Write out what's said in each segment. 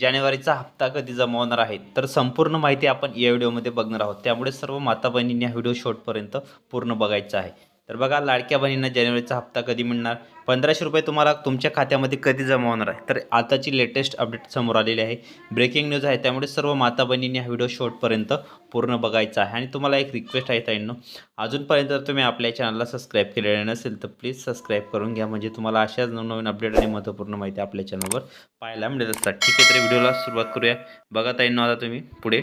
जानेवारीचा हप्ता कधी जमा होणार आहे? तर संपूर्ण माहिती आपण या व्हिडिओमध्ये बघणार आहोत. त्यामुळे सर्व माता बहिणींनी हा व्हिडिओ शेवटपर्यंत पूर्ण बघायचा आहे. तर बघा लाडक्या बहिणींना जानेवारीचा हप्ता कधी मिळणार? पंधराशे रुपये तुम्हाला तुमच्या खात्यामध्ये कधी जमा होणार आहे? तर आताची लेटेस्ट अपडेट समोर आलेली आहे. ब्रेकिंग न्यूज आहे. त्यामुळे सर्व माता बहिणींनी हा व्हिडिओ शॉर्टपर्यंत पूर्ण बघायचा आहे. आणि तुम्हाला एक रिक्वेस्ट आहे ताईंनो अजूनपर्यंत जर तुम्ही आपल्या चॅनलला सबस्क्राईब केलेले नसेल तर प्लीज सबस्क्राईब करून घ्या. म्हणजे तुम्हाला अशाच नवनवीन अपडेट आणि महत्त्वपूर्ण माहिती आपल्या चॅनलवर पाहायला मिळत असतात. ठीक आहे तर व्हिडिओला सुरुवात करूया. बघा ताईंनो आता तुम्ही पुढे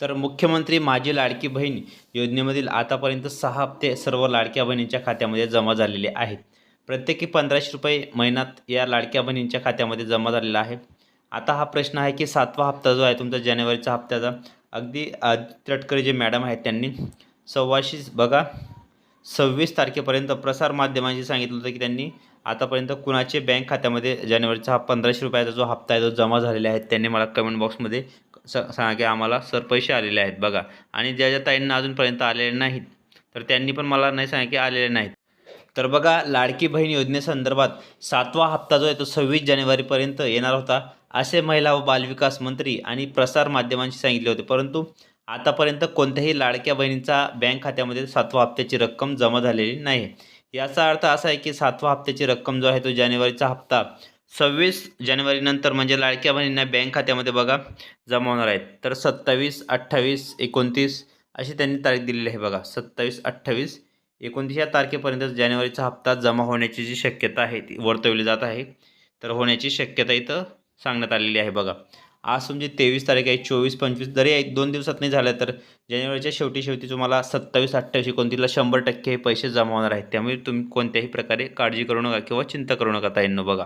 तर मुख्यमंत्री माझी लाडकी बहीण योजनेमधील आतापर्यंत सहा हप्ते सर्व लाडक्या बहिणींच्या खात्यामध्ये जमा झालेले आहेत. प्रत्येकी पंधराशे रुपये महिन्यात या लाडक्या बहिणींच्या खात्यामध्ये जमा झालेला आहे. आता हा प्रश्न आहे की सातवा हप्ता जो आहे तुमचा जानेवारीचा हप्त्याचा अगदी आदित्य तटकरे जे मॅडम आहेत त्यांनी सव्वाशे बघा सव्वीस तारखेपर्यंत प्रसारमाध्यमांशी सांगितलं होतं की त्यांनी आतापर्यंत कुणाचे बँक खात्यामध्ये जानेवारीचा हा पंधराशे रुपयाचा जो हप्ता आहे तो जमा झालेला आहे त्यांनी मला कमेंट बॉक्समध्ये स सांगा की आम्हाला सर पैसे आलेले आहेत बघा. आणि ज्या ज्या ताईंना अजूनपर्यंत आलेले नाहीत तर त्यांनी पण मला नाही सांगा की आलेले नाहीत. तर बघा लाडकी बहीण योजनेसंदर्भात सातवा हप्ता जो आहे तो सव्वीस जानेवारीपर्यंत येणार होता असे महिला व बालविकास मंत्री आणि प्रसार माध्यमांशी सांगितले होते. परंतु आतापर्यंत कोणत्याही लाडक्या बहिणींचा बँक खात्यामध्ये सातवा हप्त्याची रक्कम जमा झालेली नाही. याचा अर्थ असा आहे की सातवा हप्त्याची रक्कम जो आहे तो जानेवारीचा हप्ता सव्वीस जानेवारीनंतर म्हणजे लाडक्या बहिणींना बँक खात्यामध्ये बघा जमा होणार आहेत. तर सत्तावीस अठ्ठावीस एकोणतीस अशी त्यांनी तारीख दिलेली आहे बघा. सत्तावीस अठ्ठावीस एकोणतीस या तारखेपर्यंत जानेवारीचा हप्ता जमा होण्याची जी शक्यता आहे ती वर्तवली जात आहे. तर होण्याची शक्यता इथं सांगण्यात आलेली आहे बघा. आज तुमची तेवीस तारीख आहे चोवीस पंचवीस जरी एक दोन दिवसात नाही झालं तर जानेवारीच्या शेवटी शेवटी तुम्हाला सत्तावीस अठ्ठावीस एकोणतीसला शंभर टक्के हे पैसे जमा होणार आहेत. त्यामुळे तुम्ही कोणत्याही प्रकारे काळजी करू नका किंवा चिंता करू नका ताईंनो बघा.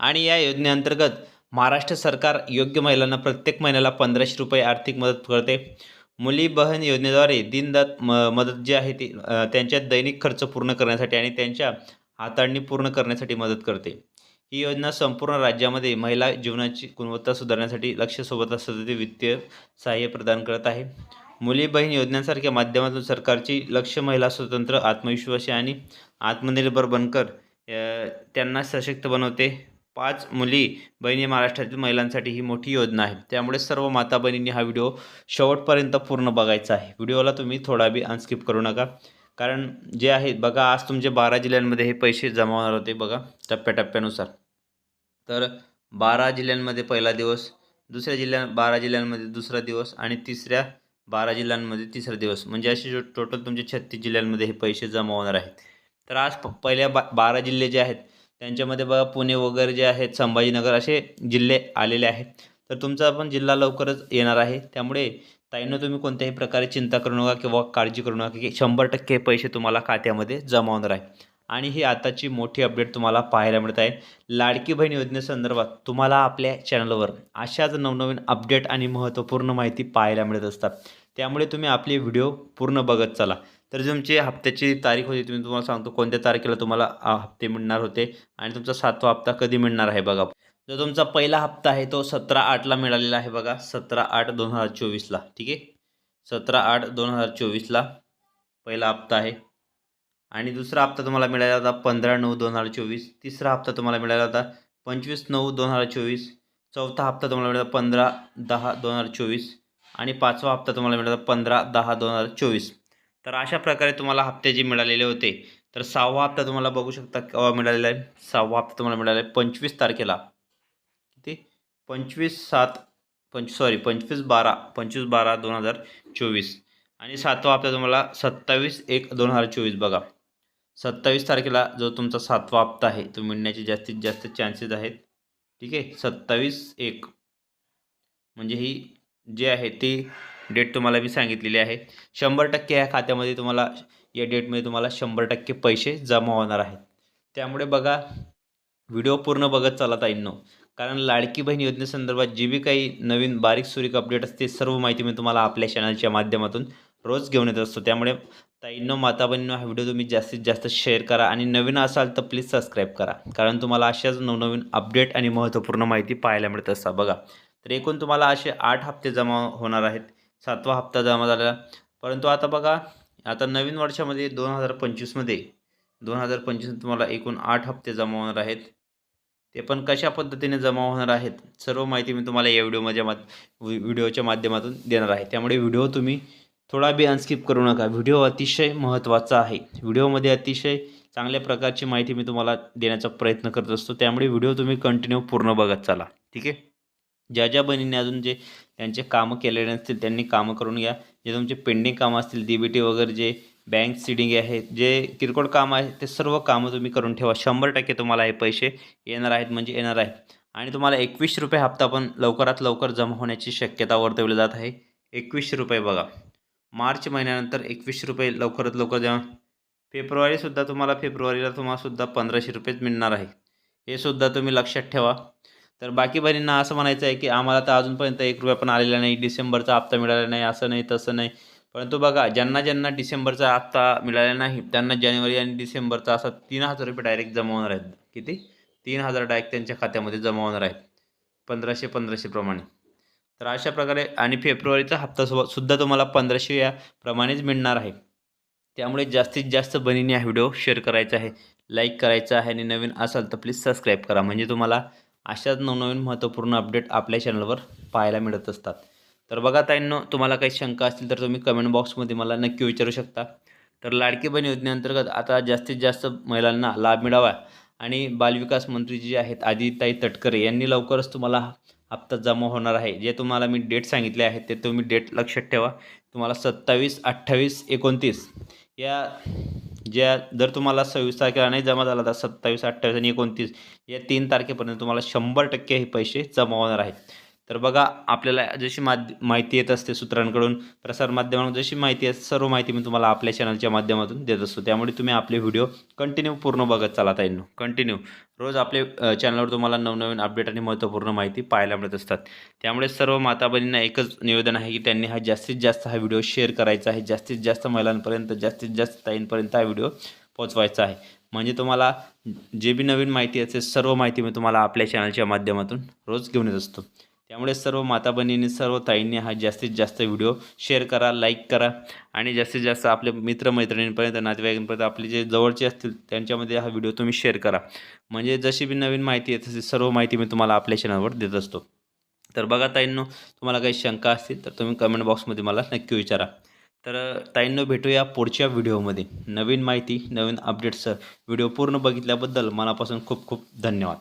आणि या योजनेअंतर्गत महाराष्ट्र सरकार योग्य महिलांना प्रत्येक महिन्याला पंधराशे रुपये आर्थिक मदत करते. मुली बहन योजनेद्वारे दिनदात म मदत जी आहे ती त्यांच्या दैनिक खर्च पूर्ण करण्यासाठी आणि त्यांच्या हाताळणी पूर्ण करण्यासाठी मदत करते. ही योजना संपूर्ण राज्यामध्ये महिला जीवनाची गुणवत्ता सुधारण्यासाठी लक्ष असते वित्तीय सहाय्य प्रदान करत आहे. मुली बहीण योजनांसारख्या माध्यमातून सरकारची लक्ष महिला स्वतंत्र आत्मविश्वासी आणि आत्मनिर्भर बनकर त्यांना सशक्त बनवते. पाच मुली बहिणी महाराष्ट्रातील महिलांसाठी ही मोठी योजना आहे. त्यामुळे सर्व माता बहिणींनी हा व्हिडिओ शेवटपर्यंत पूर्ण बघायचा आहे. व्हिडिओला तुम्ही थोडा बी अनस्किप करू नका. कारण जे आहे बघा आज तुमचे बारा जिल्ह्यांमध्ये हे पैसे जमा होणार होते बघा टप्प्याटप्प्यानुसार. तर बारा जिल्ह्यांमध्ये पहिला दिवस दुसऱ्या जिल्ह्या बारा जिल्ह्यांमध्ये दुसरा दिवस आणि तिसऱ्या बारा जिल्ह्यांमध्ये तिसरा दिवस. म्हणजे असे टोटल तुमचे छत्तीस जिल्ह्यांमध्ये हे पैसे जमा होणार आहेत. तर आज प पहिल्या बा बारा जिल्हे जे आहेत त्यांच्यामध्ये बघा पुणे वगैरे जे आहेत संभाजीनगर असे जिल्हे आलेले आहेत. तर तुमचा पण जिल्हा लवकरच येणार आहे. त्यामुळे ताईनं तुम्ही कोणत्याही प्रकारे चिंता करू नका किंवा काळजी करू नका की शंभर टक्के पैसे तुम्हाला खात्यामध्ये जमा होणार आहे. आणि ही आताची मोठी अपडेट तुम्हाला पाहायला मिळत आहे. लाडकी बहीण योजनेसंदर्भात तुम्हाला आपल्या चॅनलवर अशाच नवनवीन अपडेट आणि महत्त्वपूर्ण माहिती पाहायला मिळत असतात. त्यामुळे तुम्ही आपले व्हिडिओ पूर्ण बघत चला. तर तुमची हप्त्याची तारीख होती तुम्ही तुम्हाला सांगतो कोणत्या तारखेला तुम्हाला हप्ते मिळणार होते आणि तुमचा सातवा हप्ता कधी मिळणार आहे बघा. जो तुमचा पहिला हप्ता आहे तो सतरा आठला मिळालेला आहे बघा सतरा आठ दोन हजार चोवीसला ठीक आहे? सतरा आठ दोन हजार चोवीसला पहिला हप्ता आहे. आणि दुसरा हप्ता तुम्हाला मिळाला होता पंधरा नऊ दोन हजार चोवीस तिसरा हप्ता तुम्हाला मिळाला होता पंचवीस नऊ दोन हजार चोवीस चौथा हप्ता तुम्हाला मिळाला पंधरा दहा दोन हजार चोवीस आणि पाचवा हप्ता तुम्हाला मिळाला पंधरा दहा दोन हजार चोवीस. तर अशा प्रकारे तुम्हाला हप्ते जे मिळालेले होते तर सहावा हप्ता तुम्हाला बघू शकता केव्हा मिळालेला आहे. सहावा हप्ता तुम्हाला मिळाला आहे पंचवीस तारखेला. किती? पंचवीस सात पंच सॉरी पंचवीस बारा पंचवीस बारा दोन हजार चोवीस. आणि सातवा हप्ता तुम्हाला सत्तावीस एक दोन हजार चोवीस बघा. सत्तावीस तारखेला जो तुमचा सातवा हप्ता आहे तो मिळण्याचे जास्तीत जास्त चान्सेस आहेत. ठीक आहे? सत्तावीस एक. म्हणजे ही जे आहे ती डेट तुम्हाला मी सांगितलेली आहे. शंभर टक्के ह्या खात्यामध्ये तुम्हाला या डेटमध्ये तुम्हाला शंभर टक्के पैसे जमा होणार आहेत. त्यामुळे बघा व्हिडिओ पूर्ण बघत चला ताईंनो. कारण लाडकी बहीण योजनेसंदर्भात जी बी काही नवीन बारीक सुरीक अपडेट असते सर्व माहिती मी तुम्हाला आपल्या चॅनलच्या माध्यमातून रोज घेऊन येत असतो. त्यामुळे ताईंनो माता बहिणींनो हा व्हिडिओ तुम्ही जास्तीत जास्त शेअर करा आणि नवीन असाल तर प्लीज सबस्क्राईब करा. कारण तुम्हाला अशाच नवनवीन अपडेट आणि महत्त्वपूर्ण माहिती पाहायला मिळत असतात. बघा तर एकूण तुम्हाला असे आठ हप्ते जमा होणार आहेत. सातवा हप्ता जमा झाला परंतु आता बघा आता नवीन वर्षामध्ये दोन हजार पंचवीसमध्ये दोन हजार पंचवीस तुम्हाला एकूण आठ हप्ते जमा होणार आहेत. ते पण कशा पद्धतीने जमा होणार आहेत सर्व माहिती मी तुम्हाला या व्हिडिओमध्ये माध व्हिडिओच्या माध्यमातून देणार आहे. त्यामुळे व्हिडिओ तुम्ही थोडा बी अनस्किप करू नका. व्हिडिओ अतिशय महत्त्वाचा आहे. व्हिडिओमध्ये अतिशय चांगल्या प्रकारची माहिती मी तुम्हाला देण्याचा प्रयत्न करत असतो. त्यामुळे व्हिडिओ तुम्ही कंटिन्यू पूर्ण बघत चाला. ठीक आहे? ज्या ज्या बहिणींनी अजून जे त्यांचे कामं केलेले नसतील त्यांनी कामं करून घ्या. जे तुमचे पेंडिंग कामं असतील डी बी टी वगैरे जे बँक सिडिंग आहे जे किरकोळ कामं आहे ते सर्व कामं तुम्ही करून ठेवा. शंभर टक्के तुम्हाला हे पैसे येणार आहेत म्हणजे येणार आहे आणि तुम्हाला एकवीस रुपये हप्ता पण लवकरात लवकर जमा होण्याची शक्यता वर्तवली जात आहे. एकवीसशे रुपये बघा. मार्च महिन्यानंतर एकवीसशे रुपये लवकरात लवकर जमा. फेब्रुवारीसुद्धा तुम्हाला फेब्रुवारीला तुम्हाला सुद्धा पंधराशे रुपयेच मिळणार आहे. हे सुद्धा तुम्ही लक्षात ठेवा. तर बाकी बहिणींना असं म्हणायचं आहे की आम्हाला तर अजूनपर्यंत एक रुपया पण आलेला नाही डिसेंबरचा हप्ता मिळाला नाही असं नाही तसं नाही. परंतु बघा ज्यांना ज्यांना डिसेंबरचा हप्ता मिळाला नाही त्यांना जानेवारी आणि डिसेंबरचा असा तीन हजार रुपये डायरेक्ट जमा होणार आहेत. किती? तीन हजार डायरेक्ट त्यांच्या खात्यामध्ये जमा होणार आहेत. पंधराशे पंधराशेप्रमाणे तर अशा प्रकारे आणि फेब्रुवारीचा हप्ता सु सुद्धा तुम्हाला पंधराशे या प्रमाणेच मिळणार आहे. त्यामुळे जास्तीत जास्त बहिणींनी हा व्हिडिओ शेअर करायचा आहे लाईक करायचा आहे आणि नवीन असाल तर प्लीज सबस्क्राईब करा. म्हणजे तुम्हाला अशाच नवनवीन महत्त्वपूर्ण अपडेट आपल्या चॅनलवर पाहायला मिळत असतात. तर बघा ताईंनो तुम्हाला काही शंका असतील तर तुम्ही कमेंट बॉक्समध्ये मला नक्की विचारू शकता. तर लाडकी बहीण योजनेअंतर्गत आता जास्तीत जास्त महिलांना लाभ मिळावा आणि बालविकास मंत्री जे आहेत आदिताई तटकरे यांनी लवकरच तुम्हाला हप्ता जमा होणार आहे. जे तुम्हाला मी डेट सांगितले आहेत ते तुम्ही डेट लक्षात ठेवा. तुम्हाला सत्तावीस अठ्ठावीस एकोणतीस या ज्या जर तुम्हाला सव्वीस तारखेला नाही जमा झाला तर सत्तावीस अठ्ठावीस आणि एकोणतीस या तीन तारखेपर्यंत तुम्हाला शंभर टक्के हे पैसे जमा होणार आहेत. तर बघा आपल्याला जशी माध्य माहिती येत असते सूत्रांकडून प्रसारमाध्यमांकडून जशी माहिती आहे सर्व माहिती मी तुम्हाला आपल्या चॅनलच्या माध्यमातून देत असतो. त्यामुळे तुम्ही आपले व्हिडिओ कंटिन्यू पूर्ण बघत चाला आहे कंटिन्यू रोज आपले चॅनलवर तुम्हाला नवनवीन अपडेट आणि महत्त्वपूर्ण माहिती पाहायला मिळत असतात. त्यामुळे सर्व माता एकच निवेदन आहे की त्यांनी हा जास्तीत जास्त हा व्हिडिओ शेअर करायचा आहे. जास्तीत जास्त महिलांपर्यंत जास्तीत जास्त ताईंपर्यंत हा व्हिडिओ पोचवायचा आहे. म्हणजे तुम्हाला जे बी नवीन माहिती असेल सर्व माहिती मी तुम्हाला आपल्या चॅनलच्या माध्यमातून रोज घेऊन येत असतो. त्यामुळे सर्व माता बहिणींनी सर्व ताईंनी हा जास्तीत जास्त व्हिडिओ शेअर करा लाईक करा आणि जास्तीत जास्त आपले मित्रमैत्रिणींपर्यंत नातेवाईकांपर्यंत आपले जे जवळचे असतील त्यांच्यामध्ये हा व्हिडिओ तुम्ही शेअर करा. म्हणजे जशी बी नवीन माहिती आहे तशी सर्व माहिती मी तुम्हाला आपल्या चॅनलवर देत असतो. तर बघा ताईंनो तुम्हाला काही शंका असतील तर तुम्ही कमेंट बॉक्समध्ये मला नक्की विचारा. तर ताईंनो भेटूया पुढच्या व्हिडिओमध्ये. नवीन माहिती नवीन अपडेट्स व्हिडिओ पूर्ण बघितल्याबद्दल मनापासून खूप खूप धन्यवाद.